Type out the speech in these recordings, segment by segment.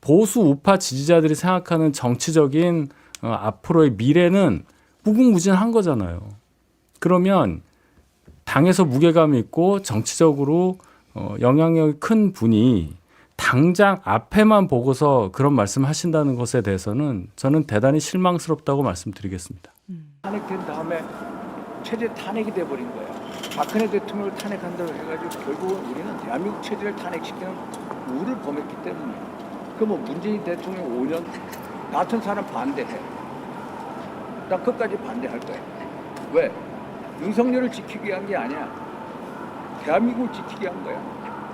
보수 우파 지지자들이 생각하는 정치적인 어, 앞으로의 미래는 무궁무진한 거잖아요. 그러면 당에서 무게감이 있고 정치적으로 어, 영향력이 큰 분이 당장 앞에만 보고서 그런 말씀하신다는 것에 대해서는 저는 대단히 실망스럽다고 말씀드리겠습니다. 탄핵된 다음에 체제 탄핵이 돼버린 거야. 박근혜 대통령을 탄핵한다고 해가지고 결국은 우리는 대한민국 체제를 탄핵시키는 우를 범했기 때문에. 그뭐 문재인 대통령 5년 나 같은 사람 반대해. 나 끝까지 반대할 거야. 왜? 윤석열을 지키기 위한 게 아니야. 대한민국을 지키기 위한 거야.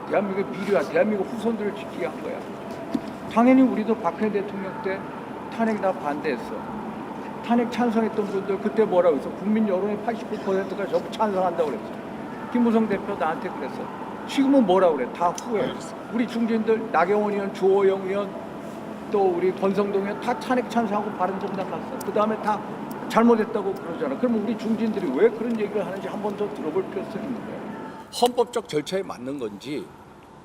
대한민국의 미래와 대한민국 후손들을 지키기 위한 거야. 당연히 우리도 박근혜 대통령 때 탄핵 다 반대했어. 탄핵 찬성했던 분들 그때 뭐라고 했어? 국민 여론의 89%가 전부 찬성한다고 그랬어. 김무성 대표 나한테 그랬어. 지금은 뭐라고 그래? 다 후회. 우리 중진들 나경원 의원, 주호영 의원, 또 우리 권성동 의원 다 탄핵 찬성하고 바른정당 갔어. 그 다음에 다 잘못했다고 그러잖아. 그러면 우리 중진들이 왜 그런 얘기를 하는지 한 번 더 들어볼 필요성이 있는 거야. 헌법적 절차에 맞는 건지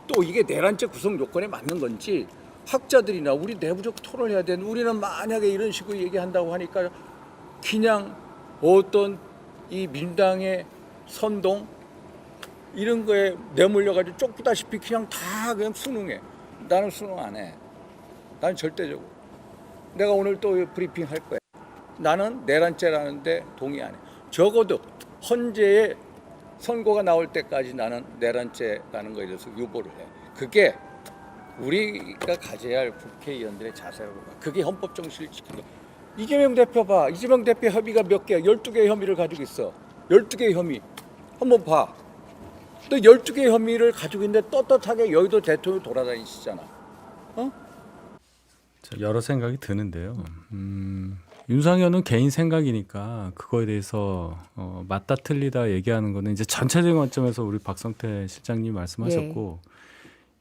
또 이게 내란죄 구성 요건에 맞는 건지 학자들이나 우리 내부적 토론을 해야 되는 우리는 만약에 이런 식으로 얘기한다고 하니까 그냥 어떤 이 민당의 선동 이런 거에 내몰려 가지고 쫓기다시피 그냥 다 그냥 순응해. 나는 순응 안 해. 나는 절대적으로. 내가 오늘 또 브리핑 할 거야. 나는 내란죄라는데 동의 안 해. 적어도 헌재에 선고가 나올 때까지 나는 내란죄라는 거에 대해서 유보를 해. 그게 우리가 가져야 할 국회의원들의 자세라고 봐. 그게 헌법 정신을 지키는 거. 이재명 대표 봐. 이재명 대표 혐의가 몇 개? 12개의 혐의를 가지고 있어. 12개의 혐의. 한번 봐. 또 12개의 혐의를 가지고 있는데 떳떳하게 여의도 대통령 돌아다니시잖아. 어? 자, 여러 생각이 드는데요. 음, 윤상현은 개인 생각이니까 그거에 대해서 어, 맞다 틀리다 얘기하는 거는 이제 전체적인 관점에서 우리 박성태 실장님 말씀하셨고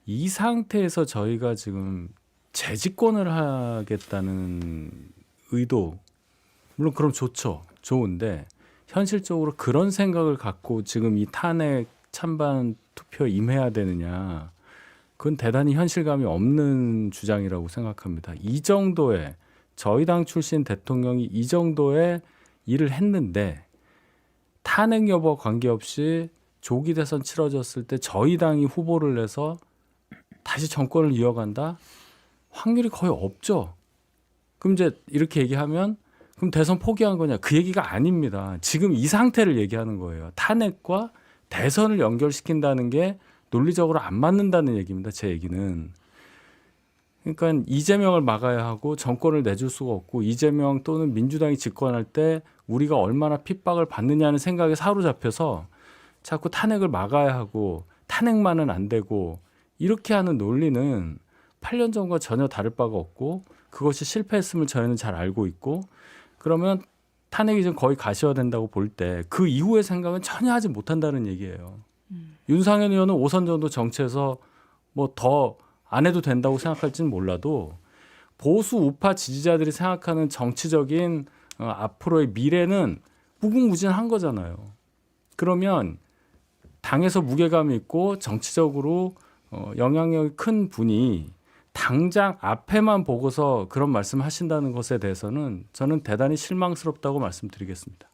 이 상태에서 저희가 지금 재집권을 하겠다는 의도 물론 그럼 좋죠. 좋은데 현실적으로 그런 생각을 갖고 지금 이 탄핵 찬반 투표에 임해야 되느냐. 그건 대단히 현실감이 없는 주장이라고 생각합니다. 이 정도의 저희 당 출신 대통령이 이 정도의 일을 했는데 탄핵 여부와 관계없이 조기 대선 치러졌을 때 저희 당이 후보를 내서 다시 정권을 이어간다? 확률이 거의 없죠. 그럼 이제 이렇게 얘기하면 그럼 대선 포기한 거냐? 그 얘기가 아닙니다. 지금 이 상태를 얘기하는 거예요. 탄핵과 대선을 연결시킨다는 게 논리적으로 안 맞는다는 얘기입니다. 제 얘기는. 그러니까 이재명을 막아야 하고 정권을 내줄 수가 없고 이재명 또는 민주당이 집권할 때 우리가 얼마나 핍박을 받느냐는 생각에 사로잡혀서 자꾸 탄핵을 막아야 하고 탄핵만은 안 되고 이렇게 하는 논리는 8년 전과 전혀 다를 바가 없고 그것이 실패했음을 저희는 잘 알고 있고 그러면 탄핵이 좀 거의 가시화된다고 볼 때 그 이후의 생각은 전혀 하지 못한다는 얘기예요. 윤상현 의원은 오선 정도 정치에서 뭐 더 안 해도 된다고 생각할지는 몰라도 보수 우파 지지자들이 생각하는 정치적인 어, 앞으로의 미래는 무궁무진한 거잖아요. 그러면 당에서 무게감이 있고 정치적으로 어, 영향력이 큰 분이 당장 앞에만 보고서 그런 말씀하신다는 것에 대해서는 저는 대단히 실망스럽다고 말씀드리겠습니다.